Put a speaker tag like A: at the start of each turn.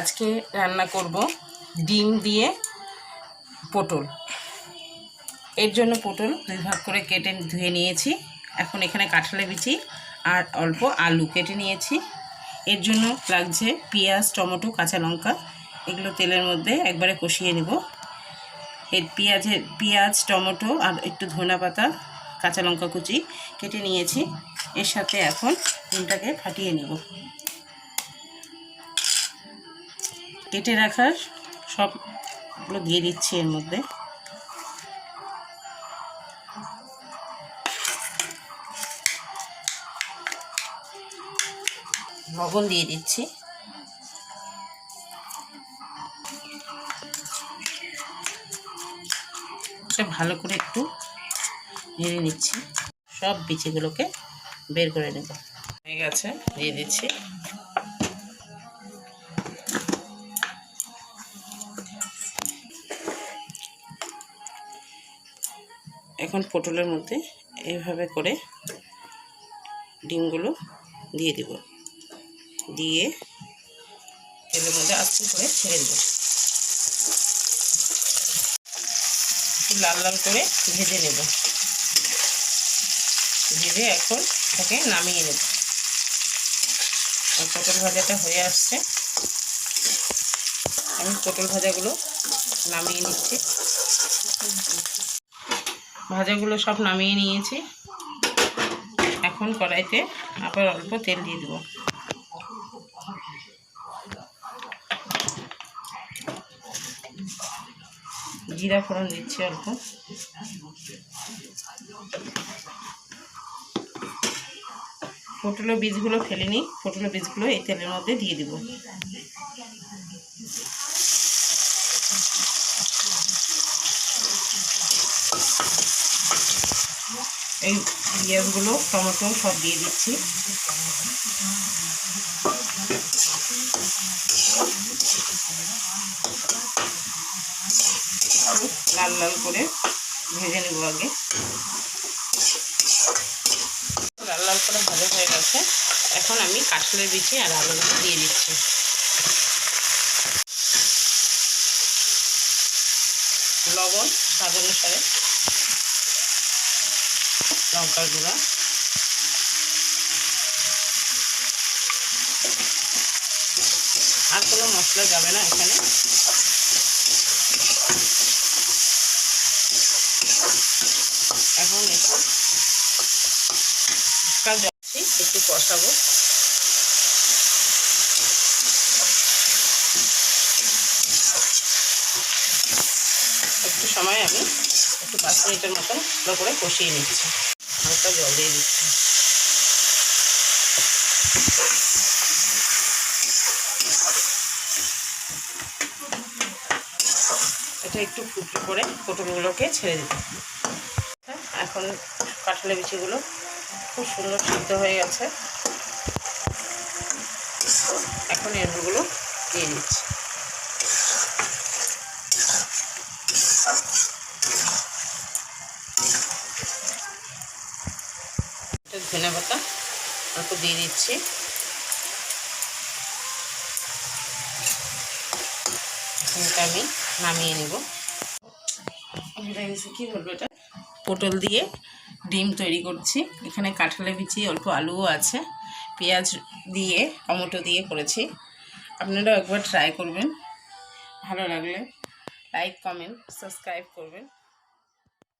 A: আজকে রান্না করব ডিম দিয়ে পটল। এর জন্য পটল দুই ভাগ করে কেটে ধুয়ে নিয়েছি। এখন এখানে কাঁঠালে বিচি আর অল্প আলু কেটে নিয়েছি। এর জন্য লাগছে পেঁয়াজ, টমেটো, কাঁচা লঙ্কা। এগুলো তেলের মধ্যে একবারে কষিয়ে নেব। এর পেঁয়াজের পেঁয়াজ, টমেটো আর একটু ধনা পাতা, কাঁচা লঙ্কা কুচি কেটে নিয়েছি। এর সাথে এখন ডিমটাকে ফাটিয়ে নেব। কেটে রাখার সবগুলো দিয়ে দিচ্ছি এর মধ্যে। লবণ দিয়ে দিচ্ছি। ভালো করে একটু নেড়ে নিচ্ছি। সব বিচিগুলোকে বের করে নেব। হয়ে গেছে, দিয়ে দিচ্ছি। এখন পটলের মধ্যে এইভাবে করে ডিমগুলো দিয়ে দিব। দিয়ে তেলের মধ্যে আস্তে করে ছেড়ে দেবো। লাল লাল করে ভেজে নেব। ভেজে এখন তাকে নামিয়ে নেব। পটল ভাজাটা হয়ে আসছে। আমি পটল ভাজাগুলো নামিয়ে নিচ্ছি। ভাজাগুলো সব নামিয়ে নিয়েছি। এখন কড়াইতে আবার অল্প তেল দিয়ে দেবো। জিরা ফোড়ন দিচ্ছি অল্প। পটলের বীজগুলো ফেলে নিই। পটলের বীজগুলো এই তেলের মধ্যে দিয়ে দিব। এই পেঁয়াজগুলো টমেটো সব দিয়ে দিচ্ছি। লাল লাল করে ভেজে নেব আগে। লাল লাল করে ভাজা হয়ে গেছে। এখন আমি কাঠলের বিচি আর আলুগুলো দিয়ে দিচ্ছি। লবণ, স্বাদ অনুসারে। লঙ্কার গুঁড়া। আর কোনো মশলা যাবে না এখানে। এখন একটু কাজ যাচ্ছি একটু কষাবো। একটু সময় আমি একটু পাঁচ মিনিটের মতন ভালো করে কষিয়ে নিচ্ছি। হালকা জল দিয়ে দিচ্ছি। এটা একটু ফুটে করে পটলগুলোকে ছেড়ে দিতে এখন কাঁঠালে বিচিগুলো খুব সুন্দর সিদ্ধ হয়ে গেছে। এখন এগুলো দিয়ে দিচ্ছি। ধনে পাতা অল্প দিয়ে দিচ্ছি। এটা আমি নামিয়ে নেব। কি বলব এটা? পটল দিয়ে ডিম তৈরি করছি। এখানে কাঁঠালে বিচি অল্প আলুও আছে। পেঁয়াজ দিয়ে টমেটো দিয়ে করেছি। আপনারাও একবার ট্রাই করবেন। ভালো লাগলে লাইক কমেন্ট সাবস্ক্রাইব করবেন।